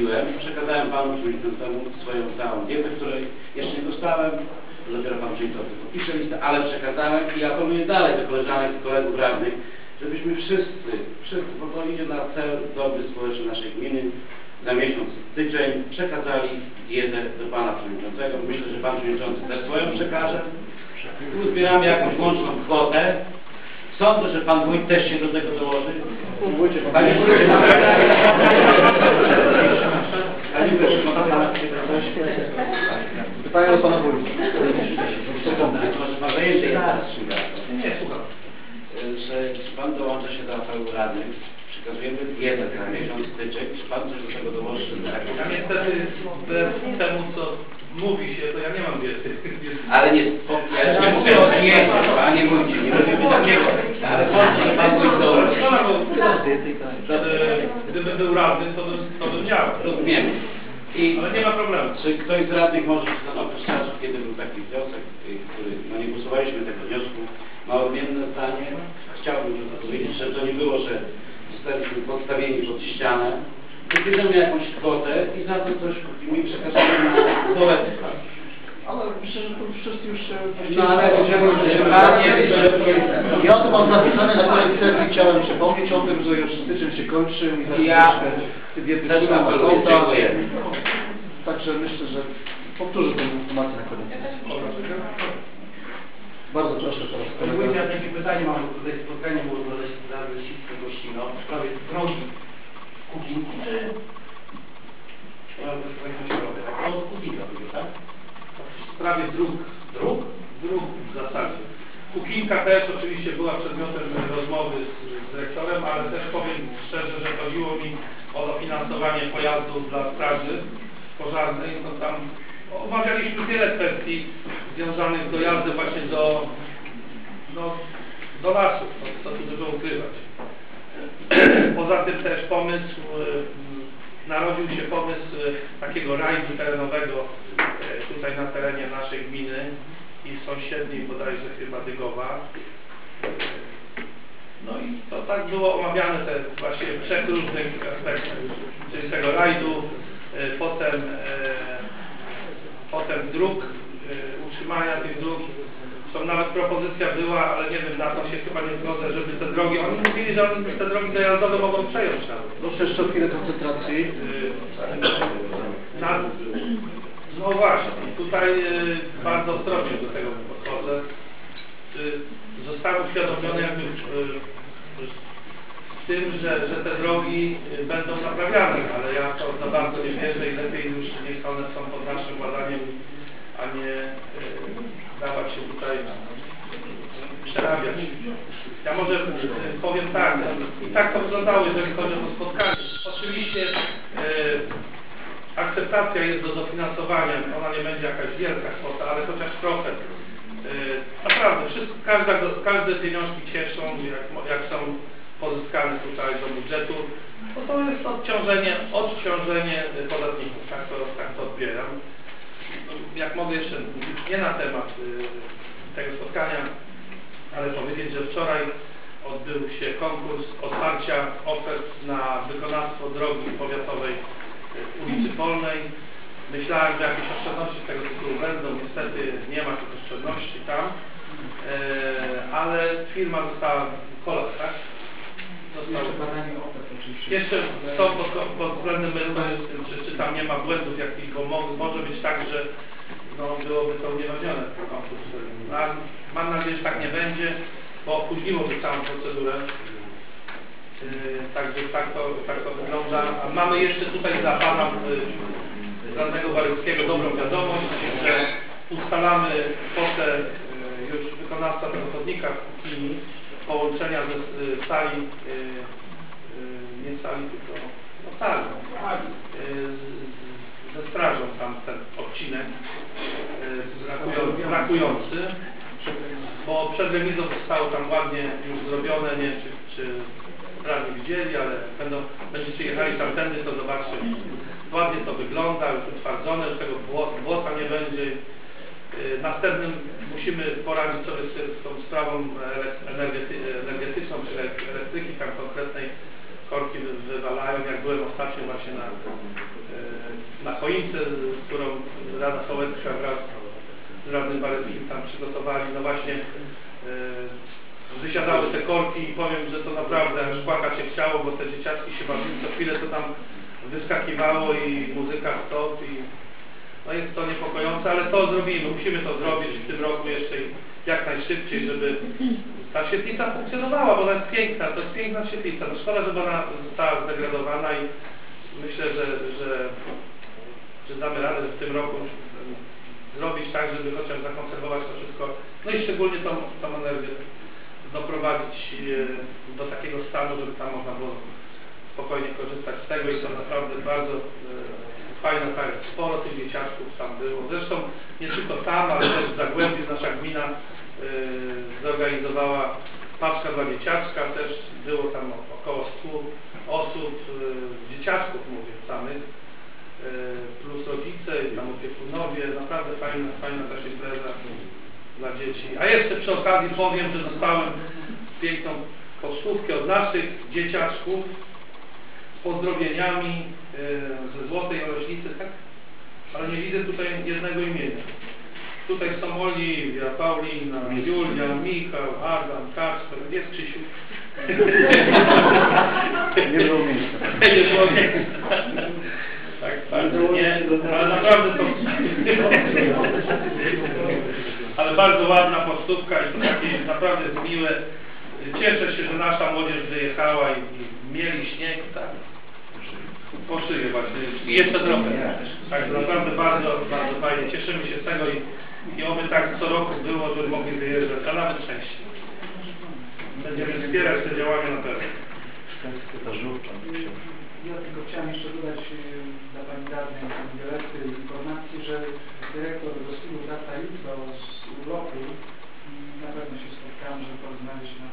zrobiłem, przekazałem panu przewodniczącemu swoją całą dietę, której jeszcze nie dostałem, dopiero pan przewodniczący podpisze listę, ale przekazałem i apeluję dalej do koleżanek i kolegów radnych, żebyśmy wszyscy, wszyscy, bo to idzie na cel dobry społeczny naszej gminy, za miesiąc styczeń przekazali dietę do pana przewodniczącego. Myślę, że pan przewodniczący też swoją przekaże. Tu zbieramy jakąś łączną kwotę. Sądzę, że pan wójt też się do tego dołoży. Panie wójcie, Panie wójcie, ma pan Pytanie do pana wójta. Może pan zajęty jest teraz Nie, słucham. że czy pan dołącza się do radnych, przekazujemy dietę na miesiąc styczeń, czy pan coś do tego dołoży? Ja niestety wbrew temu, co mówi się, to ja nie mam wiedzy. Ale nie, ja już nie mówię o diecie, panie wójcie, nie robimy takiego, ale że pan wójt dołoży. Szkoda, bo e, gdybym był radny, to bym, to bym działał. Rozumiem. I Ale nie ma problemu. czy ktoś z radnych może się zastanowić czasu, kiedy był taki wniosek, y, który, no nie głosowaliśmy tego wniosku, ma odmienne zdanie. Chciałbym żeby powiedzieć, że to nie było, że zostaliśmy podstawieni pod ścianę. Wybierzemy jakąś kwotę i za to coś kupimy i przekazujemy na poetę. Ale myślę, że to wszyscy już się... No ale Ja to mam napisane na mojej sesji, chciałem przypomnieć o tym, że już styczeń się kończy i Ja na apeluję, konta. dziękuję. Także myślę, że powtórzę tę informację na koniec. Bardzo proszę teraz. Panie wójcie, ja takie pytanie mam, tutaj spotkanie było Rady Leśnictwa Gościno w sprawie drogi Kukinki, czy... Sprawy Wojciech tak? No, Kukinka będzie, tak? W sprawie dróg, Dróg? dróg w zasadzie. Kukinka też oczywiście była przedmiotem rozmowy z, z dyrektorem, ale też powiem szczerze, że chodziło mi o dofinansowanie pojazdów dla straży pożarnej. No tam omawialiśmy wiele kwestii związanych z dojazdem właśnie do, no, do lasów, no, co tu dużo ukrywać. Poza tym też pomysł, y, narodził się pomysł y, takiego rajdu terenowego y, tutaj na terenie naszej gminy i sąsiedniej bodajże chyba Dygowa. No i to tak było omawiane te właśnie trzech różnych aspektów, czyli tego rajdu, potem, potem dróg, y, utrzymania tych dróg. Są nawet propozycja była, ale nie wiem, na to się chyba nie zgodzę, żeby te drogi, oni mówili, że oni te drogi dojazdowe mogą przejąć nawet. Proszę jeszcze chwilę koncentracji. Y, Na, no właśnie, tutaj y, bardzo ostrożnie do tego podchodzę. Zostałem uświadomiony jakby z tym, że, że te drogi y, będą naprawiane, ale ja to za bardzo nie wierzę i lepiej już niech one są pod naszym władaniem, a nie y, dawać się tutaj przerabiać. Ja może y, powiem tak, i tak to wyglądało, jeżeli chodzi o to spotkanie. Oczywiście y, akceptacja jest do dofinansowania, ona nie będzie jakaś wielka kwota, ale chociaż trochę. Yy, Naprawdę, wszystko, każda, każde pieniążki cieszą, jak, jak są tutaj do budżetu, bo to jest odciążenie, odciążenie podatników, tak to, tak to odbieram. Jak mogę jeszcze nie na temat y, tego spotkania, ale powiedzieć, że wczoraj odbył się konkurs otwarcia ofert na wykonawstwo drogi powiatowej y, ulicy Polnej. Myślałem, że jakieś oszczędności z tego tytułu będą, niestety nie ma tych oszczędności tam, e, ale firma została, Polak, tak? Jeszcze są pod, pod względem merytorycznym, czy, czy tam nie ma błędów jakichś, bo mo, może być tak, że no, byłoby to ten konkurs. No, mam nadzieję, że tak nie będzie, bo opóźniłoby całą procedurę. Yy, Także tak to, tak to wygląda. A mamy jeszcze tutaj dla Pana yy, radnego Waryckiego dobrą wiadomość, że ustalamy kwotę yy, już wykonawca tego chodnika w Kukini, połączenia ze z sali, yy, yy, nie sali, tylko no, sali, ze strażą tam ten odcinek brakują- brakujący, bo przed remizą zostało tam ładnie już zrobione, nie wiem, czy, czy radni widzieli, ale będą, będziecie jechali tamtędy, to zobaczcie, ładnie to wygląda, już utwardzone, już tego błota nie będzie. Yy, Następnym musimy poradzić sobie z, tą sprawą ele- energety- energetyczną, czy ele- elektryki tam konkretnej korki wy- wywalają, jak byłem ostatnio właśnie na, yy, na choince, z którą Rada Sołecka wraz z radnym Bareckim tam przygotowali. No właśnie e, wysiadały te korki i powiem, że to naprawdę aż płakać się chciało, bo te dzieciaczki się bawiły, co chwilę to tam wyskakiwało i muzyka stop i no jest to niepokojące, ale to zrobimy, musimy to zrobić w tym roku jeszcze jak najszybciej, żeby ta świetlica funkcjonowała, bo ona jest piękna, to jest piękna świetlica. No szkoda, żeby ona została zdegradowana i myślę, że, że, że damy radę w tym roku zrobić tak, żeby chociaż zakonserwować to wszystko, no i szczególnie tą, tą energię doprowadzić e, do takiego stanu, żeby tam można było spokojnie korzystać z tego i to naprawdę bardzo e, fajna tak, sporo tych dzieciaczków tam było. Zresztą nie tylko tam, ale też w Zagłębiu nasza gmina e, zorganizowała paczka dla dzieciaczka, też było tam około 100 osób, e, dzieciaczków mówię samych, e, plus rodzice i tam opiekunowie, naprawdę fajna, fajna też impreza dla dzieci. A jeszcze przy okazji powiem, że dostałem piękną pocztówkę od naszych dzieciaczków pozdrowieniami ze Złotej Orośnicy, tak? Ale nie widzę tutaj jednego imienia. Tutaj są Oliwia, Paulina, Julia, Michał, Adam, Kacper, jest Krzysiu. Nie było miejsca. Nie było miejsca. Tak, bardzo nie, ale naprawdę to... Ale bardzo ładna postówka i to takie naprawdę miłe. Cieszę się, że nasza młodzież wyjechała i, i mieli śnieg, tak. Po szyję właśnie. I jeszcze trochę. Także naprawdę bardzo, bardzo fajnie. Cieszymy się z tego i, i oby tak co roku było, żeby mogli wyjeżdżać, a nawet częściej. Będziemy wspierać te działania na pewno. Ja tylko chciałem jeszcze dodać y, dla Pani Radnej, Pani Dyrektor informacji, że dyrektor stylu wraca jutro z urlopu i na pewno się spotkamy, żeby porozmawiać na